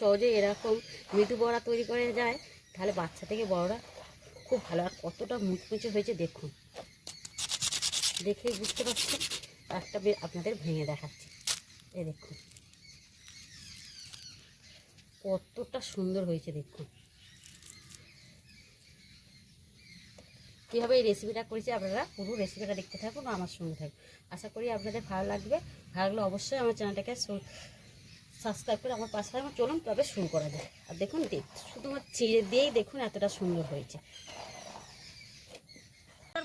সহজে এরকম মৃদু বড়া তৈরি করে যায়। তাহলে বাচ্চা থেকে বড়রা খুব ভালো। আর কতটা মুচমুচে হয়েছে দেখুন। দেখেই বুঝতে পারছেন, একটা আপনাদের ভেঙে দেখাচ্ছি। এই দেখুন। কতটা সুন্দর হয়েছে দেখুন। কীভাবে এই রেসিপিটা করেছি আপনারা পুরো রেসিপিটা দেখতে থাকুন, আমার সঙ্গে থাকুন। আশা করি আপনাদের ভালো লাগবে। ভালো লাগলে অবশ্যই আমার চ্যানেলটাকে সাবস্ক্রাইব করে আমার পাশে আমার চলুন তবে শুরু করা যায় আর দেখুন দেখ শুধুমাত্র চিড়ে দিয়েই দেখুন এতটা সুন্দর হয়েছে।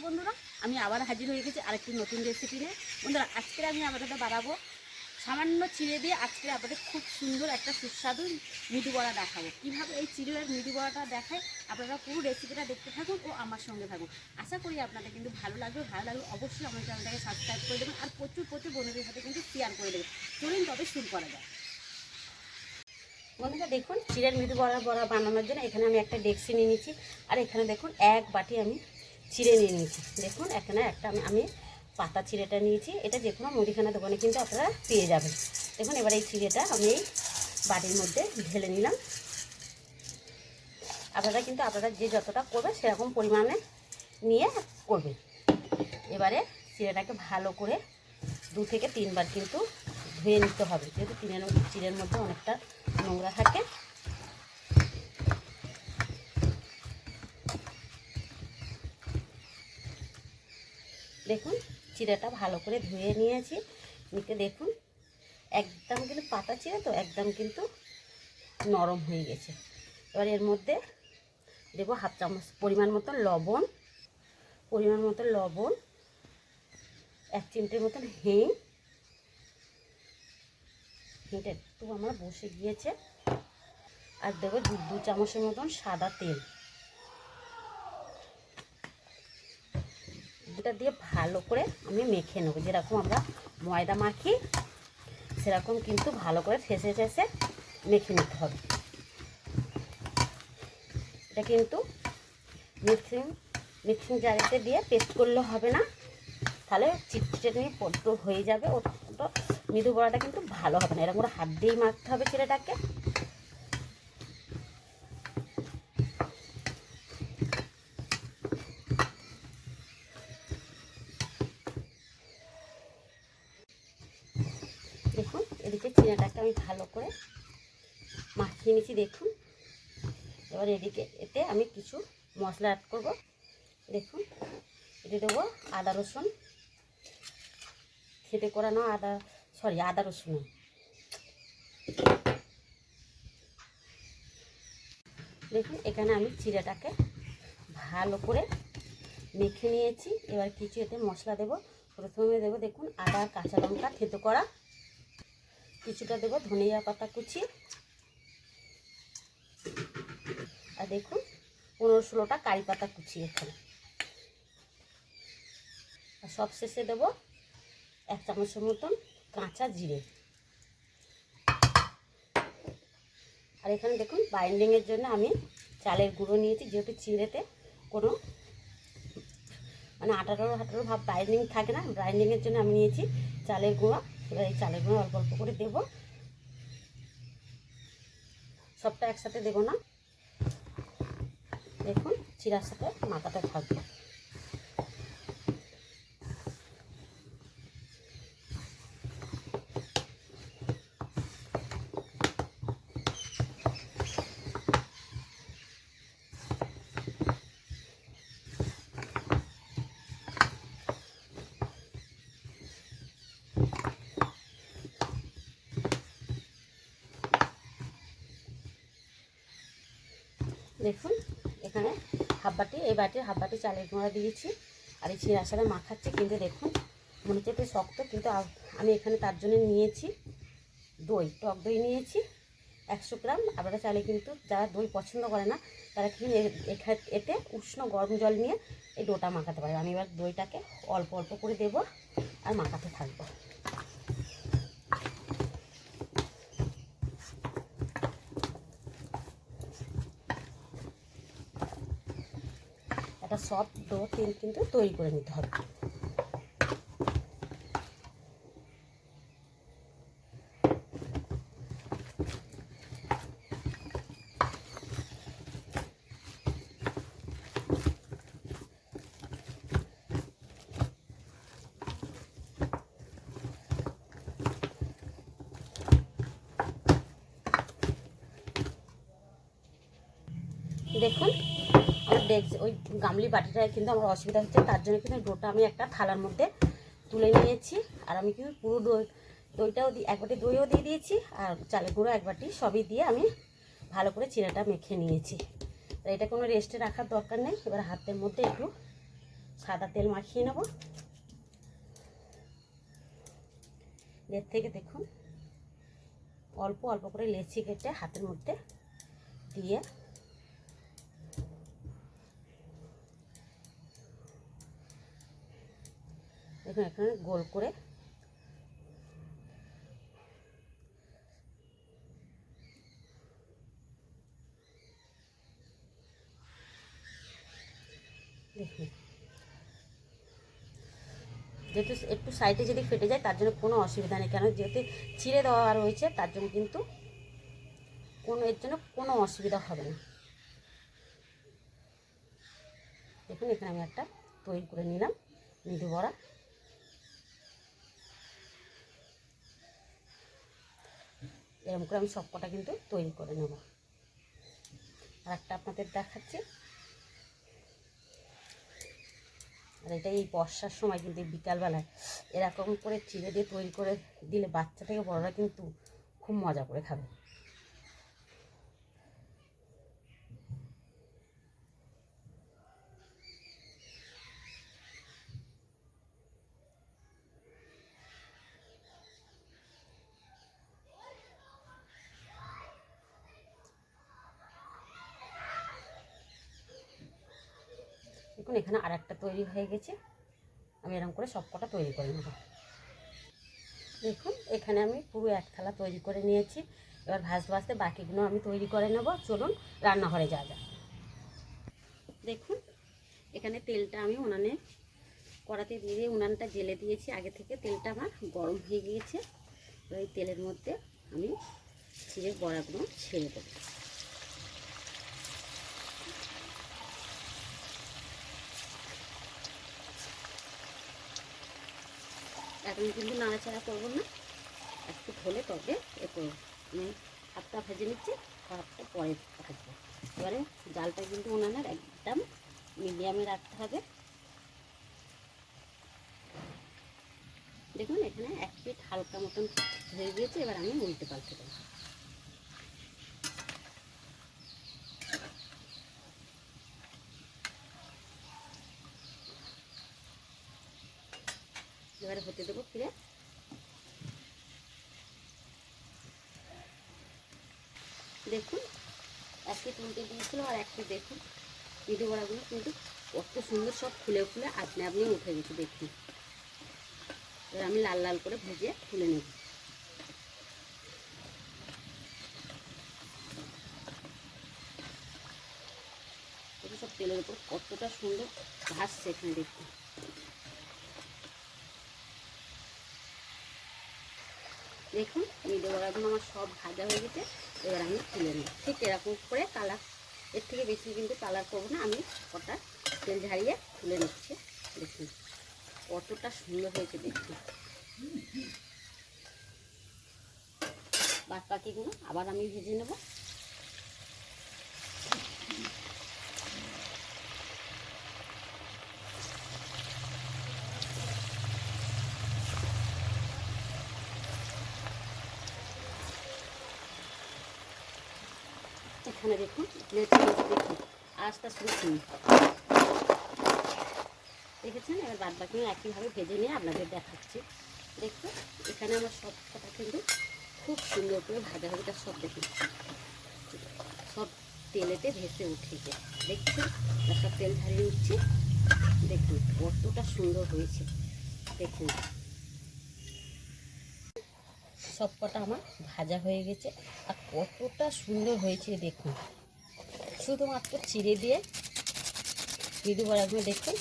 বন্ধুরা, আমি আবার হাজির হয়ে গেছি আরেকটি নতুন রেসিপি নিয়ে। বন্ধুরা আজকে আমি আপনাদের বানাবো। সামান্য চিড়ে দিয়ে আজকে আপনাদের খুব সুন্দর একটা সুস্বাদু মৃদু বড়া দেখাবো। কীভাবে এই চিড়ের মৃদু বড়াটা দেখায়, আপনারা পুরো রেসিপিটা দেখতে থাকুন ও আমার সঙ্গে থাকুন। আশা করি আপনাদের কিন্তু ভালো লাগবে। ভালো লাগলে অবশ্যই আমার চ্যানেলটাকে সাবস্ক্রাইব করে দেবেন আর প্রচুর প্রচুর বন্ধুদের সাথে কিন্তু শেয়ার করে দেবেন। চলুন তবে শুরু করা যায় বন্ধুরা দেখুন, চিড়ের মৃদু বড়া বড়া বানানোর জন্য এখানে আমি একটা ডেক্সি নিয়ে নিচ্ছি আর এখানে দেখুন, এক বাটি আমি চিড়ে নিয়ে নিয়েছি। দেখুন, এখানে একটা আমি পাতা চিড়েটা নিয়েছি। এটা যে কোনো মুদিখানা দোকানে কিন্তু আপনারা পেয়ে যাবেন। দেখুন, এবার এই চিড়েটা আমি এই বাটির মধ্যে ঢেলে নিলাম। আপনারা কিন্তু আপনারা যে যতটা করবে সেরকম পরিমাণে নিয়ে করবেন। এবারে চিড়েটাকে ভালো করে দু থেকে তিনবার কিন্তু ধুয়ে নিতে হবে। যেহেতু চিড়ের চিড়ের মধ্যে অনেকটা নোংরা থাকে। দেখুন চিড়েটা ভালো করে ধুয়ে নিয়েছি। নিতে দেখুন, একদম কিন্তু পাতা চিড়ে তো, একদম কিন্তু নরম হয়ে গেছে। এবার এর মধ্যে দেবো হাফ চামচ পরিমাণ মতো লবণ, পরিমাণ মতো লবণ, এক চিমটের মতন হিং। হিংটা আমার বসে গিয়েছে। আর দেবো দু দু চামচের মতন সাদা তেল। দুটা দিয়ে ভালো করে আমি মেখে নেব। যেরকম আমরা ময়দা মাখি, সেরকম কিন্তু ভালো করে ফেসে ফেসে মেখে নিতে হবে। এটা কিন্তু মিক্সিং মিক্সিং জারিতে দিয়ে পেস্ট করলে হবে না। তাহলে চিটচিটে পদ্ম হয়ে যাবে। ওটা মৃদু বড়াটা কিন্তু ভালো হবে না। এরকম করে হাত দিয়েই মাখতে হবে ছেলেটাকে। দেখুন, এদিকে চিনাটাকে আমি ভালো করে মাখিয়ে নিয়েছি দেখুন। এবার এদিকে এতে আমি কিছু মশলা অ্যাড করব। দেখুন, এতে দেবো আদা রসুন। খেতে করানো আদা সরি আদা রসুন। দেখুন, এখানে আমি চিড়াটাকে ভালো করে মেখে নিয়েছি। এবার কিছু এতে মশলা দেব। প্রথমে দেবো দেখুন, আদা, কাঁচা লঙ্কা, থেতো করা। কিছুটা দেবো ধনিয়া পাতা কুচি। আর দেখুন, পনেরো ষোলোটা কারি পাতা কুচি এখানে। আর সব শেষে দেবো এক চামচের মতন কাঁচা জিরে। আর এখানে দেখুন বাইন্ডিংয়ের জন্য আমি চালের গুঁড়ো নিয়েছি, যেহেতু চিড়েতে কোনো মানে আঠারো আঠারো ভাব বাইন্ডিং থাকে না বাইন্ডিংয়ের জন্য আমি নিয়েছি চালের গুঁড়ো। এবার এই চালের গুঁড়ো অল্প অল্প করে দেবো। সবটা একসাথে দেবো না। দেখুন, চিরার সাথে মাথাটা থাকবে দেখুন, এখানে হাফ বাটি এই বাটির হাফ বাটি চালের গুঁড়া দিয়েছি। আর এই চিড়ার সাথে মাখাচ্ছি, কিন্তু দেখুন, মনে হচ্ছে একটু শক্ত, কিন্তু আমি এখানে তার জন্য নিয়েছি দই, টক দই নিয়েছি, একশো গ্রাম। আপনারা চাইলে কিন্তু যারা দই পছন্দ করে না, তারা কিন্তু এতে উষ্ণ গরম জল নিয়ে এই ডোটা মাখাতে পারে আমি এবার দইটাকে অল্প অল্প করে দেবো আর মাখাতে থাকব। একটা সফট ডো কিন্তু তৈরি করে নিতে হবে। দেখুন ডেক্স ওই গামলি বাটিটায় কিন্তু আমার অসুবিধা হচ্ছে, তার জন্য কিন্তু ডোটা আমি একটা থালার মধ্যে তুলে নিয়েছি। আর আমি কিন্তু পুরো দই, দইটাও দিই এক বাটি দইও দিয়ে দিয়েছি, আর চালের গুঁড়ো এক বাটি সবই দিয়ে আমি ভালো করে চিড়াটা মেখে নিয়েছি। এটা কোনো রেস্টে রাখার দরকার নেই, এবার হাতের মধ্যে একটু সাদা তেল মাখিয়ে নেব। এর থেকে দেখুন, অল্প অল্প করে লেচি কেটে হাতের মধ্যে দিয়ে দেখুন এখানে গোল করে। দেখুন। যেহেতু একটু সাইডে যদি ফেটে যায়, তার জন্য কোনো অসুবিধা নেই। কেন যেহেতু ছিঁড়ে দেওয়া রয়েছে, তার জন্য কিন্তু কোনো, এর জন্য কোনো অসুবিধা হবে না। দেখুন, এখানে আমি একটা তৈরি করে নিলাম মৃদু বড়া। এরকম করে আমি সব কটা কিন্তু তৈরি করে নেব। আর একটা আপনাদের দেখাচ্ছি। আর এটা এই বর্ষার সময় কিন্তু বিকালবেলায় এরকম করে চিড়ে দিয়ে তৈরি করে দিলে বাচ্চা থেকে বড়রা কিন্তু খুব মজা করে খাবে। দেখুন, এখানে আর একটা তৈরি হয়ে গেছে। আমি এরকম করে সব কটা তৈরি করে নেব। দেখুন, এখানে আমি পুরো এক থালা তৈরি করে নিয়েছি। এবার ভাজতে ভাজতে বাকিগুলো আমি তৈরি করে নেব। চলুন, রান্নাঘরে যা যা দেখুন, এখানে তেলটা আমি উনানে কড়াতে দিয়ে উনানটা জেলে দিয়েছি। আগে থেকে তেলটা আমার গরম হয়ে গিয়েছে। ওই তেলের মধ্যে আমি ছিঁড়ে বড়াগুলো ছেড়ে দেবো। এখন কিন্তু নাড়াচাড়া করব না। একটু হলে তবে এ করব আমি হাতটা ভেজে নিচ্ছি, হাতটা পরে ভাজবো এবারে জালটা কিন্তু ওনার একদম মিডিয়ামে রাখতে হবে। দেখুন, এখানে এক পিঠ হালকা মতন হয়ে গিয়েছে, এবার আমি উল্টে পাল্টে দেবো এবারে হতে দেবো ফিরে দেখুন একটি তুলতে দিয়েছিল আর একটি দেখুন ইঁদু বড়াগুলো কিন্তু কত সুন্দর সব খুলে খুলে আপনি আপনি উঠে গেছে দেখুন। এবার আমি লাল লাল করে ভেজে তুলে নেব। সব তেলের উপর কতটা সুন্দর ভাসছে এখানে দেখুন। দেখুন মিডো বড়াগুলো আমার সব ভাজা হয়ে গেছে। এবার আমি তুলে নিই। ঠিক এরকম করে কালারের থেকে বেশি কিন্তু কালার করব না, আমি কটা তেল ঝাড়িয়ে তুলে নিচ্ছি। দেখুন, কতটা সুন্দর হয়েছে দেখুন বাদ পাখিগুলো আবার আমি ভেজে নেব। এখানে দেখুন লেচি দেখুন আস্তে আস্তে দেখুন দেখেছেন? এবার বাদ বাকি একইভাবে ভেজে নিয়ে আপনাদের দেখাচ্ছি। দেখুন, এখানে আমার সব কটা কিন্তু খুব সুন্দর করে ভাজা ভাজা সব দেখুন। সব তেলেতে ভেসে উঠেছে। দেখছেন? সব তেল ঝারিয়ে উঠছে দেখুন, কতটা সুন্দর হয়েছে। দেখুন। সব কটা আমার ভাজা হয়ে গেছে। আর কতটা সুন্দর হয়েছে দেখুন। শুধুমাত্র চিড়ে দিয়ে মৃদু বড়াগুলো দেখুন,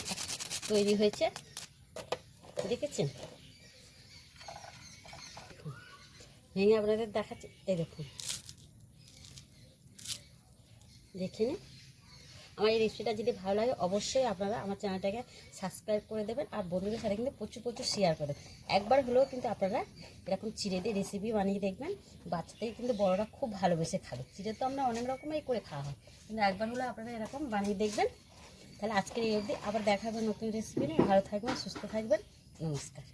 তৈরি হয়েছে। দেখেছেন? ভেঙে আপনাদের দেখাচ্ছে। এরকম দেখে নিন। আমার এই রেসিপিটা যদি ভালো লাগে, অবশ্যই আপনারা আমার চ্যানেলটাকে সাবস্ক্রাইব করে দেবেন। আর বন্ধুদের সাথে কিন্তু প্রচুর প্রচুর শেয়ার করে একবার হলেও কিন্তু আপনারা এরকম চিড়ে দিয়ে রেসিপি বানিয়ে দেখবেন। বাচ্চাদের কিন্তু বড়রা খুব ভালোবেসে খাবে। চিড়ে তো আমরা অনেক রকমই করে খাওয়া হয়। কিন্তু একবার হলেও আপনারা এরকম বানিয়ে দেখবেন। তাহলে আজকের এই অবধি আবার দেখা হবে নতুন রেসিপি নিয়ে। ভালো থাকবেন, সুস্থ থাকবেন। নমস্কার।